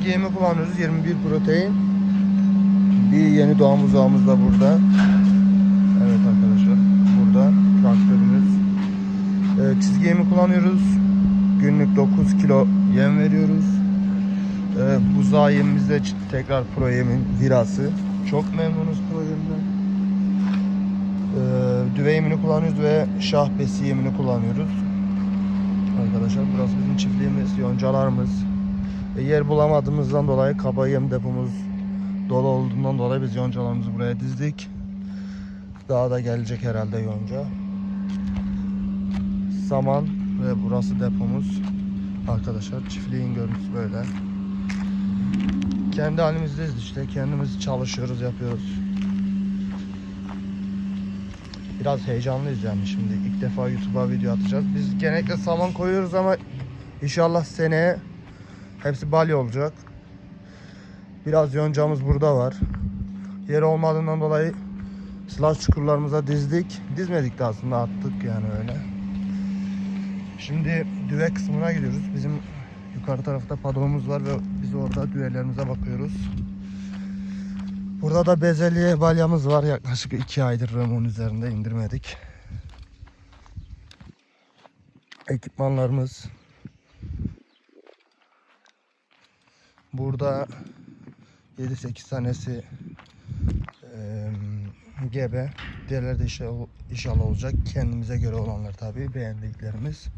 çizgi yemi kullanıyoruz. 21 protein. Bir yeni doğan buzağımız da burada. Evet arkadaşlar. Burada traktörümüz. Ee, çizgi yemi kullanıyoruz. Günlük 9 kilo yem veriyoruz. Ee, buzağı yemimizde tekrar pro yemin virası. Çok memnunuz pro yemden. Ee, düve yemini kullanıyoruz ve şah besi yemini kullanıyoruz. Arkadaşlar burası bizim çiftliğimiz, yoncalarımız. E, yer bulamadığımızdan dolayı kaba yem depomuz dolu olduğundan dolayı biz yoncalarımızı buraya dizdik. Daha da gelecek herhalde yonca. Saman ve burası depomuz. Arkadaşlar çiftliğin görüntüsü böyle. Kendi halimizdeyiz işte. Kendimiz çalışıyoruz, yapıyoruz. Biraz heyecanlıyız yani şimdi. ilk defa YouTube'a video atacağız. Biz genellikle saman koyuyoruz ama inşallah seneye hepsi balya olacak. Biraz yoncamız burada var. Yer olmadığından dolayı slash çukurlarımıza dizdik. Dizmedik de aslında attık yani öyle. Şimdi düve kısmına gidiyoruz. Bizim yukarı tarafta padonumuz var ve biz orada düvelerimize bakıyoruz. Burada da bezelye balyamız var. Yaklaşık 2 aydır remon üzerinde indirmedik. Ekipmanlarımız. Burada 7-8 tanesi eee, gebe. Diğerleri de inşallah, inşallah olacak. Kendimize göre olanlar tabii. Beğendiklerimiz.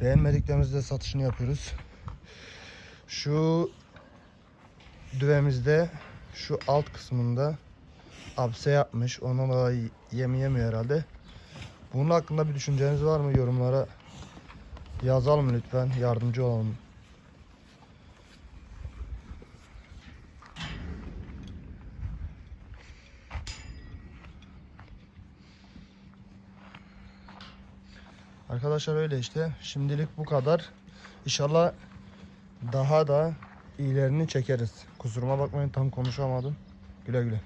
Beğenmediklerimizde de satışını yapıyoruz. Şu düvemizde şu alt kısmında apse yapmış. Ondan dolayı yemi yemiyor herhalde. Bunun hakkında bir düşünceniz var mı? Yorumlara yazalım lütfen. Yardımcı olalım. Arkadaşlar öyle işte. Şimdilik bu kadar. İnşallah daha da iyilerini çekeriz. Kusuruma bakmayın tam konuşamadım. Güle güle.